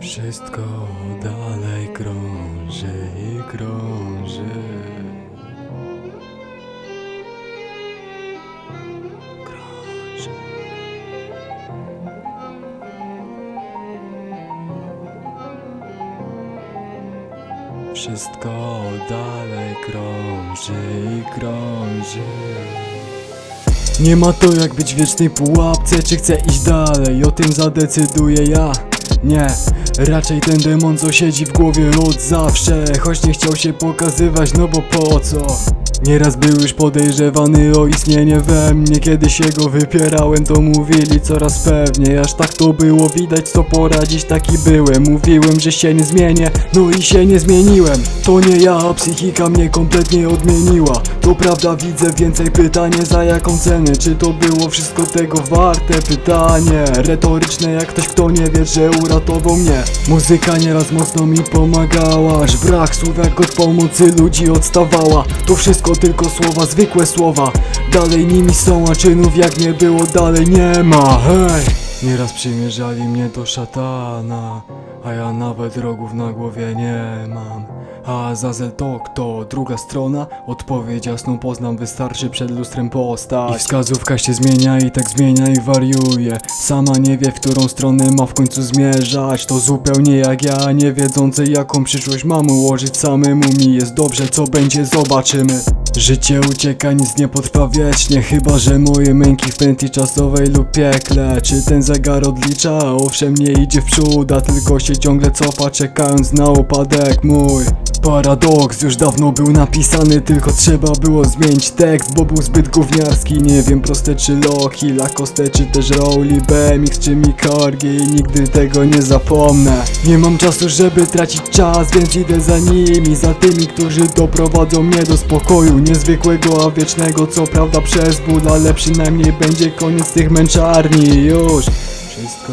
Wszystko dalej krąży i krąży. Wszystko dalej krąży i krąży. Nie ma to jak być w wiecznej pułapce Czy chcę iść dalej, o tym zadecyduję ja Nie, raczej ten demon co siedzi w głowie od zawsze Choć nie chciał się pokazywać, no bo po co? Nieraz był już podejrzewany o istnienie we mnie Kiedy się go wypierałem to mówili coraz pewniej Aż tak to było widać co poradzić taki byłem. Mówiłem, że się nie zmienię, no i się nie zmieniłem. To nie ja, a psychika mnie kompletnie odmieniła To prawda widzę więcej pytanie za jaką cenę. Czy to było wszystko tego warte? Pytanie retoryczne jak ktoś kto nie wie, że uratował mnie. Muzyka nieraz mocno mi pomagała Aż brak słów jak od pomocy ludzi odstawała. To wszystko tylko słowa, zwykłe słowa. Dalej nimi są, a czynów jak nie było dalej nie ma. Hej! Nieraz przymierzali mnie do szatana A ja nawet rogów na głowie nie mam A Zazel to kto? Druga strona? Odpowiedź jasną poznam, wystarczy przed lustrem postać I wskazówka się zmienia i tak zmienia i wariuje Sama nie wie w którą stronę ma w końcu zmierzać To zupełnie jak ja, nie wiedzący jaką przyszłość mam ułożyć Samemu mi jest dobrze, co będzie zobaczymy Życie ucieka, nic nie potrwa wiecznie Chyba, że moje męki w pętli czasowej lub piekle Czy ten zegar odlicza? Owszem, nie idzie w przód, a tylko się ciągle cofa Czekając na upadek mój Paradoks już dawno był napisany Tylko trzeba było zmienić tekst Bo był zbyt gówniarski. Nie wiem proste czy Loki, Lacoste czy też Rowley BMX czy Mikargi Nigdy tego nie zapomnę. Nie mam czasu żeby tracić czas Więc idę za nimi Za tymi, którzy doprowadzą mnie do spokoju. Niezwykłego, a wiecznego Co prawda przez ból Ale przynajmniej będzie koniec tych męczarni. Już Wszystko